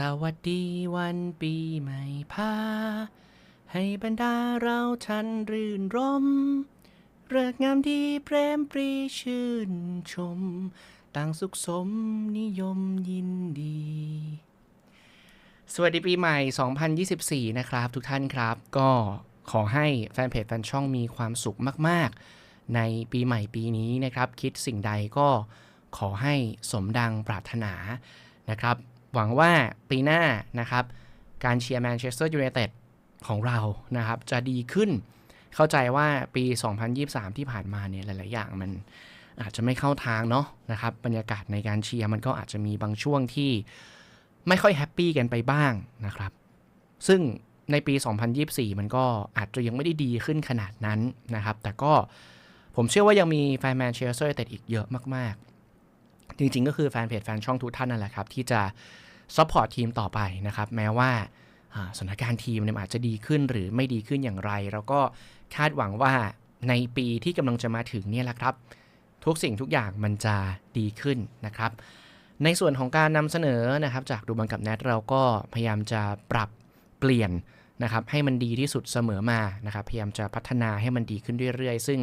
สวัสดีวันปีใหม่พา ให้บรรดาเราทันรื่นรมเริกงามดีเพรมปรีชื่นชม ต่างสุขสมนิยมยินดี สวัสดีปีใหม่ 2024 นะครับทุกท่านครับ ก็ขอให้แฟนเพจแฟนช่องมีความสุขมาก ๆ ในปีใหม่ปีนี้นะครับ คิดสิ่งใดก็ขอให้สมดังปรารถนานะครับ หวังว่าปีหน้านะครับการเชียร์แมนเชสเตอร์ยูไนเต็ดของเรานะครับจะดีขึ้น เข้าใจว่าปี 2023 ที่ผ่านมาเนี่ยหลาย ๆ อย่างมันอาจจะไม่เข้าทางเนาะนะครับบรรยากาศในการเชียร์มันก็อาจจะมีบางช่วงที่ไม่ค่อยแฮปปี้กันไปบ้างนะครับ ซึ่งในปี 2024 มันก็อาจจะยังไม่ได้ดีขึ้นขนาดนั้นนะครับ แต่ก็ผมเชื่อว่ายังมีแฟนแมนเชสเตอร์ยูไนเต็ดอีกเยอะมาก ๆ จริงๆ ก็คือแฟนเพจแฟนช่องทุกท่านนั่นแหละครับที่จะซัพพอร์ตทีมต่อไปนะครับแม้ว่าสถานการณ์ทีมเนี่ยอาจจะดีขึ้นหรือไม่ดีขึ้นอย่างไร แล้วก็คาดหวังว่าในปีที่กำลังจะมาถึงเนี่ยแหละครับ ทุกสิ่งทุกอย่างมันจะดีขึ้นนะครับ ในส่วนของการนำเสนอนะครับจากดูบังกับแนทเราก็พยายามจะปรับเปลี่ยนนะครับให้มันดีที่สุดเสมอมานะครับพยายามจะพัฒนาให้มันดีขึ้นเรื่อยๆ ซึ่ง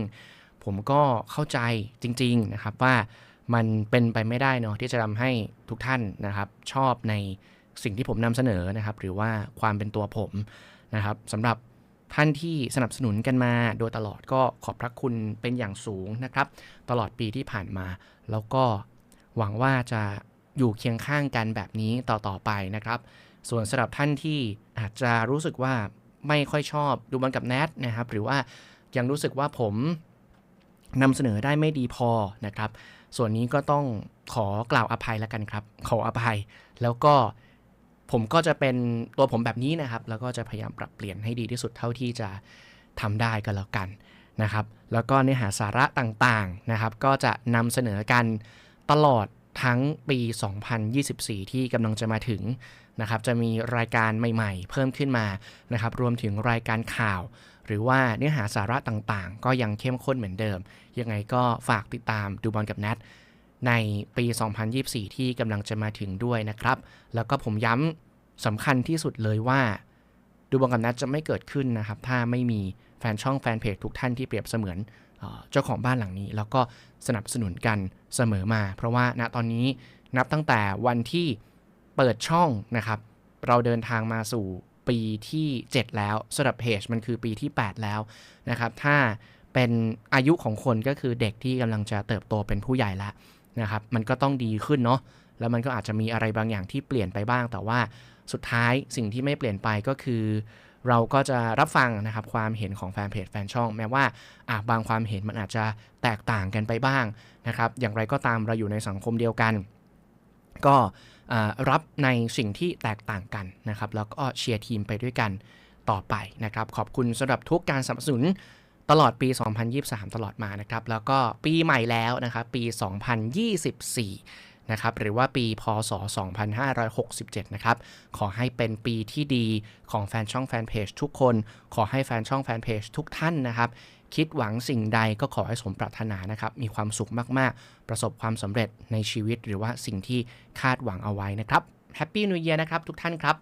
ผมก็เข้าใจจริง ๆนะครับว่า มันเป็นไปไม่ได้เนาะที่จะทำให้ทุกท่านนะครับ ชอบในสิ่งที่ผมนำเสนอนะครับ หรือว่าความเป็นตัวผมนะครับสำหรับท่านที่สนับสนุนกันมาโดยตลอดก็ขอบพระคุณเป็นอย่างสูงนะครับ ตลอดปีที่ผ่านมา แล้วก็หวังว่าจะอยู่เคียงข้างกันแบบนี้ต่อๆไปนะครับ ส่วนสำหรับท่านที่อาจจะรู้สึกว่าไม่ค่อยชอบดูบอลกับแนทนะครับ หรือว่ายังรู้สึกว่าผม นำเสนอได้ไม่ดีพอนะครับ ส่วนนี้ก็ต้องขอกล่าวอภัยแล้วกันครับ ขออภัย แล้วก็ผมก็จะเป็นตัวผมแบบนี้นะครับ แล้วก็จะพยายามปรับเปลี่ยนให้ดีที่สุดเท่าที่จะทำได้ก็แล้วกันนะครับ แล้วก็เนื้อหาสาระต่างๆนะครับ ก็จะนำเสนอกันตลอด ทั้งปี 2024 ที่กำลังจะมาถึงนะครับ จะมีรายการใหม่ๆ เพิ่มขึ้นมานะครับ รวมถึงรายการข่าว หรือว่าเนื้อหาสาระต่างๆ ก็ยังเข้มข้นเหมือนเดิม ยังไงก็ฝากติดตามดูบอลกับแนทในปี 2024 ที่กำลังจะมาถึงด้วยนะครับ แล้วก็ผมย้ำสำคัญที่สุดเลยว่า ดูบอลกับแนทจะไม่เกิดขึ้นนะครับ ถ้าไม่มีแฟนช่องแฟนเพจทุกท่านที่เปรียบเสมือน เจ้าของบ้านหลังนี้ แล้วก็สนับสนุนกันเสมอมา เพราะว่าณตอนนี้นับตั้งแต่วันที่เปิดช่องนะครับ เราเดินทางมาสู่ปีที่ 7 แล้วสำหรับเพจมันคือปีที่ 8 แล้วนะครับ ถ้าเป็นอายุของคนก็คือเด็กที่กำลังจะเติบโตเป็นผู้ใหญ่แล้วนะครับ มันก็ต้องดีขึ้นเนาะแล้วมันก็อาจจะมีอะไรบางอย่างที่เปลี่ยนไปบ้าง แต่ว่าสุดท้ายสิ่งที่ไม่เปลี่ยนไปก็คือ เราก็จะรับฟังนะครับความเห็นของแฟนเพจแฟนช่อง แม้ว่าอะบางความเห็นมันอาจจะแตกต่างกันไปบ้างนะครับ อย่างไรก็ตามเราอยู่ในสังคมเดียวกัน ก็รับในสิ่งที่แตกต่างกันนะครับ แล้วก็เชียร์ทีมไปด้วยกันต่อไปนะครับ ขอบคุณสำหรับทุกการสนับสนุนตลอดปี 2023 ตลอดมานะครับ แล้วก็ปีใหม่แล้วนะครับ ปี 2024 นะครับหรือว่าปีพศ 2567 นะครับ ขอให้เป็นปีที่ดีของแฟนช่องแฟนเพจทุกคน ขอให้แฟนช่องแฟนเพจทุกท่านนะครับ คิดหวังสิ่งใดก็ขอให้สมปรารถนานะครับ มีความสุขมากๆ ประสบความสำเร็จในชีวิตหรือว่าสิ่งที่คาดหวังเอาไว้นะครับแฮปปี้นิวเยียนะครับทุกท่านครับ